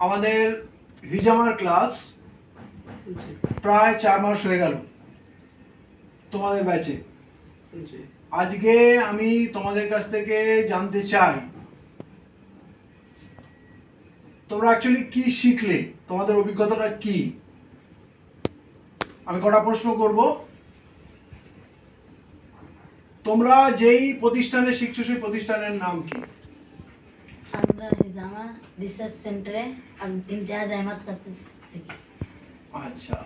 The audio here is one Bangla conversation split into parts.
আমাদের হিজামার ক্লাস প্রায় চার মাস হয়ে গেল তোমাদের ব্যাচে আজকে আমি তোমাদের কাছ থেকে জানতে চাই তোমরা অ্যাকচুয়ালি কি শিখলে? তোমাদের অভিজ্ঞতাটা কি? আমি কটা প্রশ্ন করব। তোমরা যেই প্রতিষ্ঠানে শিখছো সেই প্রতিষ্ঠানের নাম কি? রিসার্চ সেন্টারে আম- ইমতিয়াজ আহমদ কাছে শিখি আচ্ছা।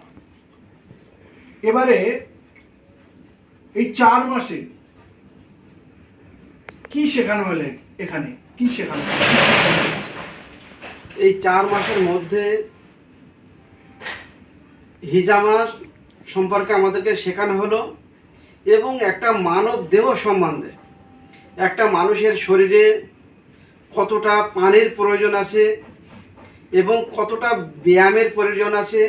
এবারে এই চার মাসে কি শেখানো হলে এখানে? কি শেখানো এই চার মাসের মধ্যে হিজামা সম্পর্কে আমাদেরকে শেখানো হলো এবং একটা মানব দেহ সম্বন্ধে একটা মানুষের শরীরে কতটা পানির প্রয়োজন আছে এবং কতটা ব্যায়ামের প্রয়োজন আছে,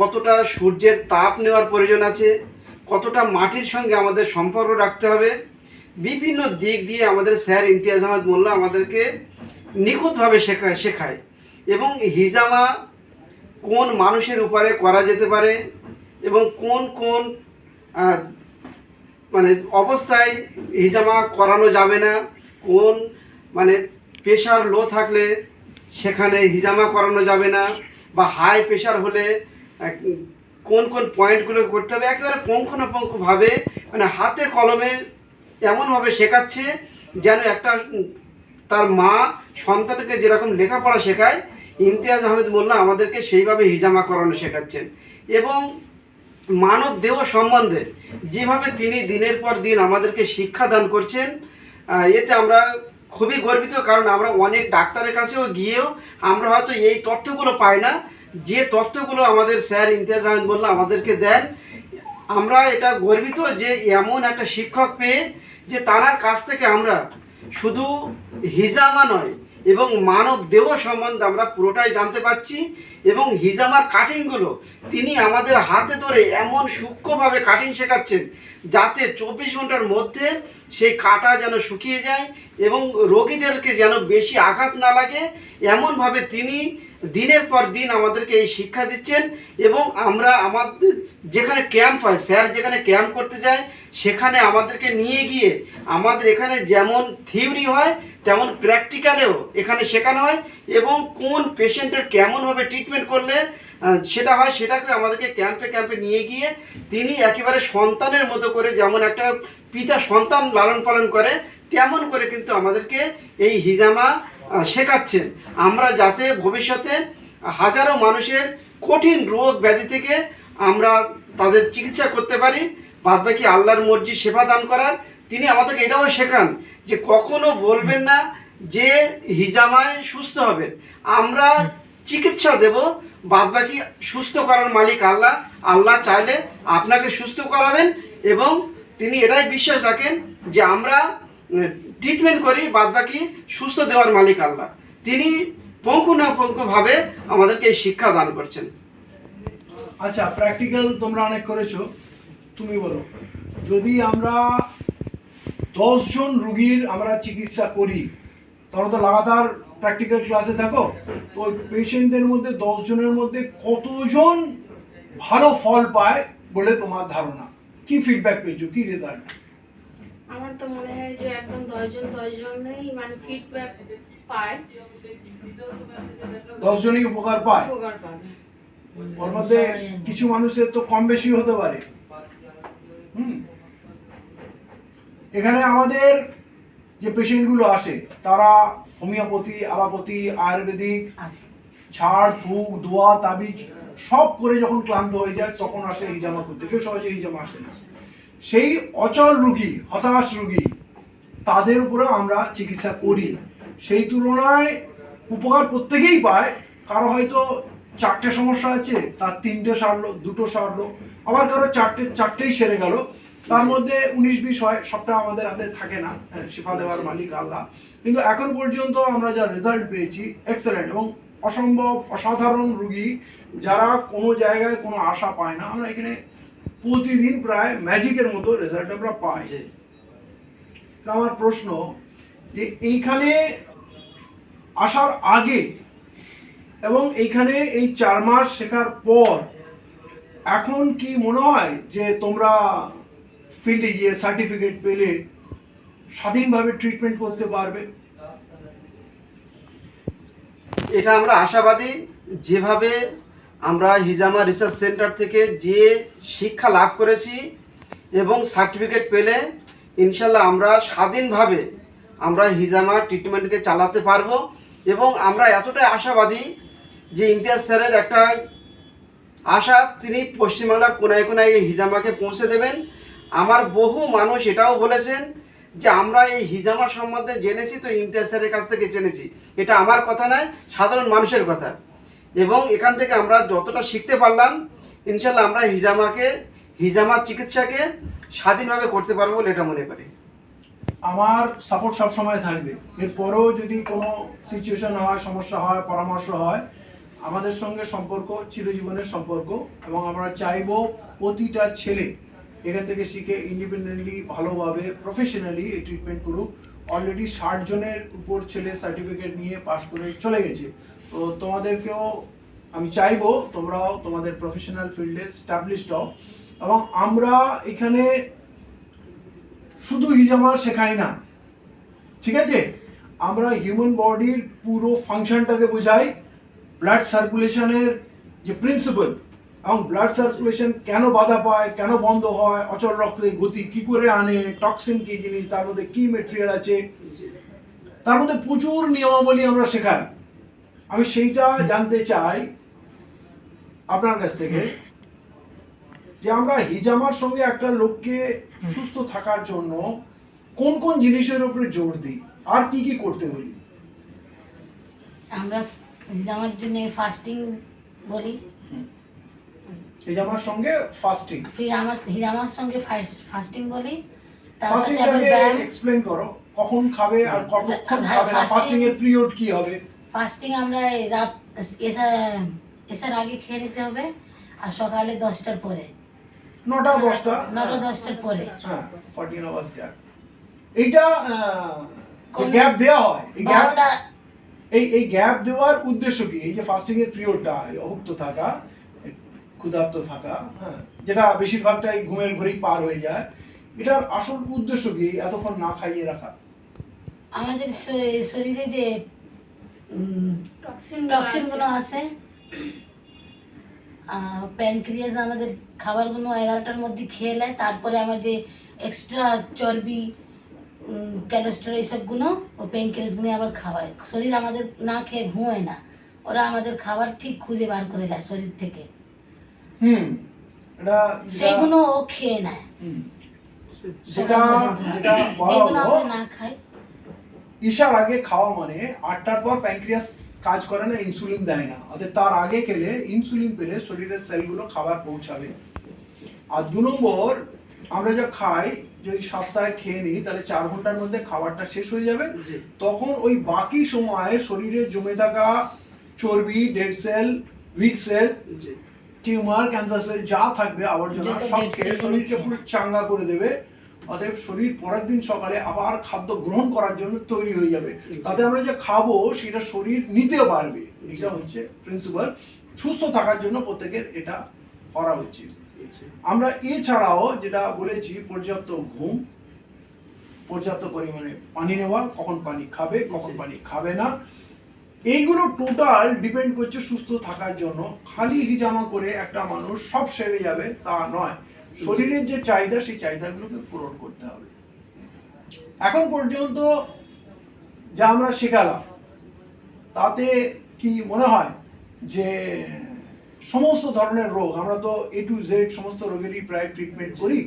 কতটা সূর্যের তাপ নেওয়ার প্রয়োজন আছে, কতটা মাটির সঙ্গে আমাদের সম্পর্ক রাখতে হবে, বিভিন্ন দিক দিয়ে আমাদের স্যার ইমতিয়াজ আহমদ মোল্লা আমাদেরকে নিখুঁতভাবে শেখায় শেখায়। এবং হিজামা কোন মানুষের উপরে করা যেতে পারে এবং কোন কোন মানে অবস্থায় হিজামা করানো যাবে না, কোন মানে প্রেশার লো থাকলে সেখানে হিজামা করানো যাবে না বা হাই প্রেশার হলে কোন কোন পয়েন্টগুলো করতে হবে, একেবারে পুঙ্খানুপুঙ্খভাবে মানে হাতে কলমে এমনভাবে শেখাচ্ছে যেন একটা তার মা সন্তানকে যেরকম লেখাপড়া শেখায়, ইমতিয়াজ আহমেদ মোল্লা আমাদেরকে সেইভাবে হিজামা করানো শেখাচ্ছেন। এবং মানব দেহ সম্বন্ধে যেভাবে তিনি দিনের পর দিন আমাদেরকে শিক্ষা দান করছেন এতে আমরা খুবই গর্বিত, কারণ আমরা অনেক ডাক্তারের কাছেও গিয়েও আমরা হয়তো এই তথ্যগুলো পাই না। যে তথ্যগুলো আমাদের স্যার ইমতিয়াজ আহমেদ মোল্লা আমাদেরকে দেন, আমরা এটা গর্বিত যে এমন একটা শিক্ষক পেয়ে যে তার কাছ থেকে আমরা শুধু হিজামা নয় এবং মানব দেহ সম্বন্ধে আমরা পুরোটাই জানতে পাচ্ছি এবং হিজামার কাটিংগুলো তিনি আমাদের হাতে ধরে এমন সূক্ষ্মভাবে কাটিং শেখাচ্ছেন যাতে চব্বিশ ঘণ্টার মধ্যে সেই কাটা যেন শুকিয়ে যায় এবং রোগীদেরকে যেন বেশি আঘাত না লাগে। এমনভাবে তিনি দিনের পর দিন আমাদেরকে এই শিক্ষা দিচ্ছেন এবং আমরা আমাদের যেখানে ক্যাম্প হয়, স্যার যেখানে ক্যাম্প করতে যায়, সেখানে আমাদেরকে নিয়ে গিয়ে আমাদের এখানে যেমন থিওরি হয়, তেমন প্র্যাকটিক্যালেও এখানে শেখানো হয় এবং কোন পেশেন্টের কেমনভাবে ট্রিটমেন্ট করলে সেটা হয়, সেটাকে আমাদেরকে ক্যাম্পে ক্যাম্পে নিয়ে গিয়ে তিনি একেবারে সন্তানের মতো করে যেমন একটা পিতা সন্তান লালন পালন করে, তেমন করে কিন্তু আমাদেরকে এই হিজামা শেখাচ্ছেন। আমরা যাতে ভবিষ্যতে হাজারো মানুষের কঠিন রোগ ব্যাধি থেকে আমরা তাদের চিকিৎসা করতে পারি, বাদবাকি আল্লাহর মর্জি সেবা দান করার। তিনি আমাদেরকে এটাও শেখান যে কখনো বলবেন না যে হিজামায় সুস্থ হবেন। আমরা চিকিৎসা দেব, বাদবাকি সুস্থ করার মালিক আল্লাহ। আল্লাহ চাইলে আপনাকে সুস্থ করাবেন এবং তিনি এটাই বিশ্বাস রাখেন যে আমরা ট্রিটমেন্ট করি, বাদবাকি সুস্থ দেওয়ার মালিক আল্লাহ। তিনি পঙ্কু না আমাদেরকে এই শিক্ষা দান করছেন। আচ্ছা প্র্যাকটিক্যাল তোমরা অনেক করেছ, তুমি বলো। যদি আমরা জন রুগীর আমরা চিকিৎসা করি, তোমরা তো লাগাতার প্র্যাকটিক্যাল ক্লাসে থাকো, তো ওই পেশেন্টদের মধ্যে দশ জনের মধ্যে কতজন ভালো ফল পায় বলে তোমার ধারণা? কি ফিডব্যাক পেয়েছ? কি রেজাল্ট আমার তো মনে হয় যে একদম দশজন দশজনেই মানে ফিডব্যাক পায়। দশ জনই উপকার পায়। উপকার পাবে ওর মধ্যে কিছু মানুষের তো কম বেশি হতে পারে। হুম। এখানে আমাদের যে পেশেন্টগুলো আসে তারা হোমিওপ্যাথি অ্যালোপ্যাথি আয়ুর্বেদিক ছাড় ফুক দোয়া তাবিজ সব করে যখন ক্লান্ত হয়ে যায় তখন আসে হিজামা করতে কেউ সহজে এই জামা আসে না। সেই অচল রুগী হতাশ রুগী তাদের উপরে আমরা চিকিৎসা করি। সেই তুলনায় উপকার প্রত্যেকেই পায়। কারও হয়তো চারটে সমস্যা আছে তার তিনটে সারলো দুটো সারলো আবার কারও চারটে চারটেই সেরে গেল। তার মধ্যে উনিশ বিশ হয় সবটা আমাদের হাতে থাকে না। হ্যাঁ, শিফা দেওয়ার মালিক আল্লাহ। কিন্তু এখন পর্যন্ত আমরা যা রেজাল্ট পেয়েছি এক্সেলেন্ট এবং অসম্ভব অসাধারণ রুগী যারা কোনো জায়গায় কোনো আশা পায় না। আমরা এখানে প্রতিদিন প্রায় ম্যাজিকের মতো রেজাল্ট আমরা পাই। আমার প্রশ্ন যে এইখানে আসার আগে এবং এইখানে এই চার মাস শেখার পর এখন কি মনে হয় যে তোমরা ফিল্ডে গিয়ে সার্টিফিকেট পেলে স্বাধীনভাবে ট্রিটমেন্ট করতে পারবে? এটা আমরা আশাবাদী যেভাবে আমরা হিজামা রিসার্চ সেন্টার থেকে যে শিক্ষা লাভ করেছি এবং সার্টিফিকেট পেলে ইনশাল্লাহ আমরা স্বাধীনভাবে আমরা হিজামা ট্রিটমেন্টকে চালাতে পারব এবং আমরা এতটাই আশাবাদী যে ইমতিয়াজ স্যারের একটা আশা, তিনি পশ্চিমবাংলার কোনায় কোনায় এই হিজামাকে পৌঁছে দেবেন। আমার বহু মানুষ এটাও বলেছেন যে আমরা এই হিজামা সম্বন্ধে জেনেছি, তো ইমতিয়াজ স্যারের কাছ থেকে জেনেছি। এটা আমার কথা নয়, সাধারণ মানুষের কথা। এবং এখান থেকে আমরা যতটা শিখতে পারলাম ইনশাল্লাহ আমরা হিজামাকে, হিজামা চিকিৎসাকে স্বাধীনভাবে করতে পারব বলে এটা মনে করি। আমার সাপোর্ট সব সময় থাকবে। এরপরেও যদি কোনো সিচুয়েশন হয়, সমস্যা হয়, পরামর্শ হয়, আমাদের সঙ্গে সম্পর্ক, চিরজীবনের সম্পর্ক, এবং আমরা চাইব প্রতিটা ছেলে এখান থেকে শিখে ইন্ডিপেন্ডেন্টলি ভালোভাবে প্রফেশনালি এই ট্রিটমেন্ট করুক। অলরেডি ষাট জনের উপর ছেলে সার্টিফিকেট নিয়ে পাশ করে চলে গেছে। তো তোমাদেরকেও আমি চাইব তোমরাও তোমাদের প্রফেশনাল ফিল্ডে স্টাবলিশড হও। এবং আমরা এখানে শুধু হিজামা শেখাই না, ঠিক আছে? আমরা হিউম্যান বডির পুরো ফাংশনটাকে বোঝাই। ব্লাড সার্কুলেশনের যে প্রিন্সিপাল এবং ব্লাড সার্কুলেশন কেন বাধা পায়, কেন বন্ধ হয়, অচল রক্তের গতি কি করে আনে টক্সিন কি জিনিস, তার মধ্যে কি মেটেরিয়াল আছে, তার মধ্যে প্রচুর নিয়মাবলী আমরা শেখাই। আমি সেইটা জানতে চাই আপনার কাছ থেকে যে আমরা হিজামার সঙ্গে একটা লোককে সুস্থ থাকার জন্য কোন কোন জিনিসের উপরে জোর দিই? আর কি কি করতে বলি? আমরা আমার জন্য ফাস্টিং বলি। হিজামার সঙ্গে ফাস্টিং ফির আমার হিরামার সঙ্গে ফাস্টিং বলি। ফাস্টিংটাকে এক্সপ্লেন করো। কখন খাবে আর কতক্ষণ খাবে না? ফাস্টিং এর পিরিয়ড কি হবে? ফাস্টিং আমরা রাত এসা এসার আগে খেয়ে নিতে হবে আর সকালে দশটার পরে। নটা দশটা। নটা দশটার পরে। হ্যাঁ ফর্টিন আওয়ার্স গ্যাপ এইটা গ্যাপ দেওয়া হয়। এই গ্যাপ বারোটা এই এই গ্যাপ দেওয়ার উদ্দেশ্য কি? এই যে ফাস্টিং এর পিরিয়ডটা অভুক্ত থাকা ক্ষুধার্ত থাকা হ্যাঁ যেটা বেশিরভাগটাই ঘুমের ঘরেই পার হয়ে যায় এটার আসল উদ্দেশ্য কি? এতক্ষণ না খাইয়ে রাখা। আমাদের শরীরে যে টক্সিনগুলো আছে। প্যানক্রিয়াস আমাদের খাবারগুলো এগারোটার মধ্যে খেয়ে নেয় তারপরে আমার যে এক্সট্রা চর্বি ক্যালেস্ট্রল এইসবগুলো ও প্যানক্রিয়াসগুলো আবার খাওয়ায়। শরীর আমাদের না খেয়ে ঘুমোয় না। ওরা আমাদের খাবার ঠিক খুঁজে বার করে নেয় শরীর থেকে। হুম সেইগুলো ও খেয়ে নেয়। যেটা যেটা আমরা না খাই। ঈশার আগে খাওয়া মানে আটটার পর প্যানক্রিয়াস কাজ করে না ইনসুলিন দেয় না। অর্থাৎ তার আগে খেলে ইনসুলিন পেলে শরীরের সেলগুলো খাবার পৌঁছাবে। আর দু নম্বর আমরা যা খাই যদি সপ্তাহে খেয়ে নিই তাহলে চার ঘণ্টার মধ্যে খাবারটা শেষ হয়ে যাবে। তখন ওই বাকি সময়ে শরীরে জমে থাকা চর্বি dead cell weak cell tumour cancer cell যা থাকবে আবর্জনা সব খেয়ে শরীরকে পুরো চাঙ্গা করে দেবে। অতএব শরীর পরের দিন সকালে আবার খাদ্য গ্রহণ করার জন্য তৈরি হয়ে যাবে। তাতে আমরা যে খাব সেটা শরীর নিতেও পারবে। এটা হচ্ছে প্রিন্সিপাল সুস্থ থাকার জন্য প্রত্যেকের এটা করা উচিত। আমরা এছাড়াও যেটা বলেছি পর্যাপ্ত ঘুম পর্যাপ্ত পরিমাণে পানি নেওয়া কখন পানি খাবে কখন পানি খাবে না। এইগুলো টোটাল ডিপেন্ড করছে সুস্থ থাকার জন্য। খালি হিজামা করে একটা মানুষ সব সেরে যাবে তা নয়। শরীরের যে চাহিদা, সেই চাহিদাগুলোকে পূরণ করতে হবে। এখন পর্যন্ত যা আমরা শেখালাম, তাতে কি মনে হয় যে সমস্ত ধরনের রোগ, আমরা তো এ টু জেড সমস্ত রোগেরই প্রায় ট্রিটমেন্ট করি,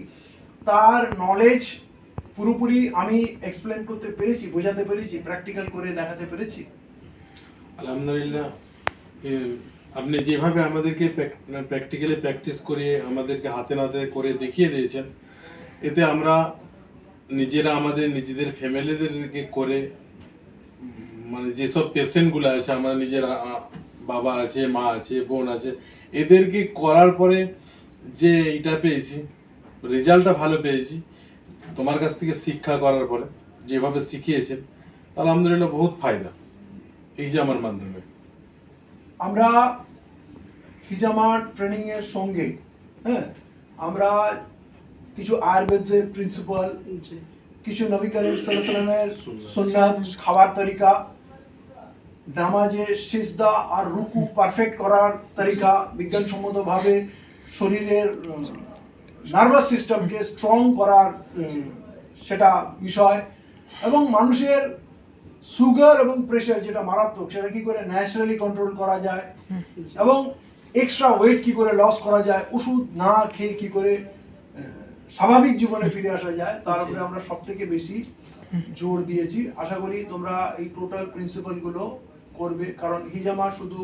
তার নলেজ পুরোপুরি আমি এক্সপ্লেন করতে পেরেছি, বোঝাতে পেরেছি প্র্যাকটিক্যাল করে দেখাতে পেরেছি। আলহামদুলিল্লাহ আপনি যেভাবে আমাদেরকে প্র্যাকটিক্যালি প্র্যাকটিস করে আমাদেরকে হাতে নাতে করে দেখিয়ে দিয়েছেন, এতে আমরা নিজেরা আমাদের নিজেদের ফ্যামিলিদেরকে করে মানে যেসব পেশেন্টগুলো আছে, আমার নিজের বাবা আছে, মা আছে, বোন আছে, এদেরকে করার পরে যে এটা পেয়েছি, রেজাল্টটা ভালো পেয়েছি, তোমার কাছ থেকে শিক্ষা করার পরে যেভাবে শিখিয়েছেন আলহামদুলিল্লাহ বহুত ফায়দা। এই যে আমার মাধ্যমে। আমরা হিজামা ট্রেনিং এর সঙ্গে হ্যাঁ? আমরা কিছু আয়ুর্বেদের প্রিন্সিপাল কিছু নবী করিম সাল্লামের সুন্নাত খাবার তরিকা নামাজে সিজদা আর রুকু পারফেক্ট করার তরিকা বিজ্ঞানসম্মতভাবে শরীরের নার্ভাস সিস্টেমকে স্ট্রং করার সেটা বিষয়। এবং মানুষের সুগার এবং প্রেশার যেটা মারাত্মক সেটা কি করে ন্যাচারালি কন্ট্রোল করা যায়। এবং এক্সট্রা ওয়েট কি করে লস করা যায় ওষুধ না খেয়ে কি করে স্বাভাবিক জীবনে ফিরে আসা যায় তার উপরে আমরা সব থেকে বেশি জোর দিয়েছি। আশা করি তোমরা এই টোটাল প্রিন্সিপালগুলো করবে কারণ হিজামা শুধু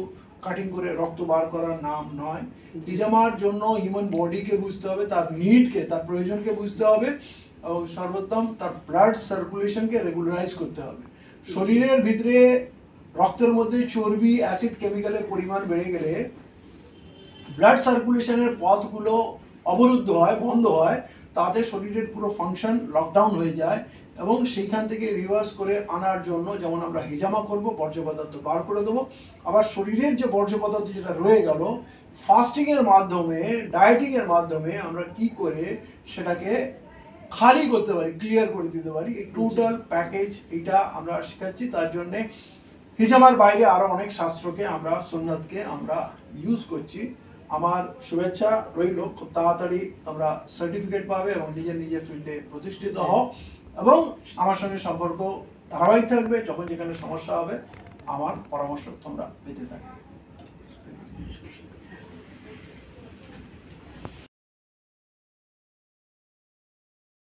কাটিং করে রক্ত বার করার নাম নয়। হিজামার জন্য হিউম্যান বডিকে বুঝতে হবে তার নিডকে তার প্রয়োজনকে বুঝতে হবে এবং সর্বোত্তম তার ব্লাড সার্কুলেশনকে রেগুলারাইজ করতে হবে। শরীরের ভিতরে রক্তের মধ্যে চর্বি অ্যাসিড কেমিক্যালের পরিমাণ বেড়ে গেলে ব্লাড সার্কুলেশনের পথগুলো অবরুদ্ধ হয়, বন্ধ হয়, তাতে শরীরের পুরো ফাংশন লকডাউন হয়ে যায় এবং সেইখান থেকে রিভার্স করে আনার জন্য যেমন আমরা হিজামা করব, বর্জ্য পদার্থ বার করে দেবো। আবার শরীরের যে বর্জ্য পদার্থ যেটা রয়ে গেল ফাস্টিং এর মাধ্যমে ডায়েটিংয়ের মাধ্যমে আমরা কি করে সেটাকে খালি করতে পারি ক্লিয়ার করে দিতে পারি। এই টোটাল প্যাকেজ এটা আমরা শেখাচ্ছি, তার জন্য হিজামার বাইরে আরও অনেক শাস্ত্রকে আমরা, সুন্নাতকে আমরা ইউজ করছি। আমার শুভেচ্ছা রইল, খুব তাড়াতাড়ি তোমরা সার্টিফিকেট পাবে এবং নিজের নিজের ফিল্ডে প্রতিষ্ঠিত হও। এবং আমার সঙ্গে সম্পর্ক ধারাবাহিক থাকবে, যখন যেখানে সমস্যা হবে, আমার পরামর্শ তোমরা পেতে থাকবে।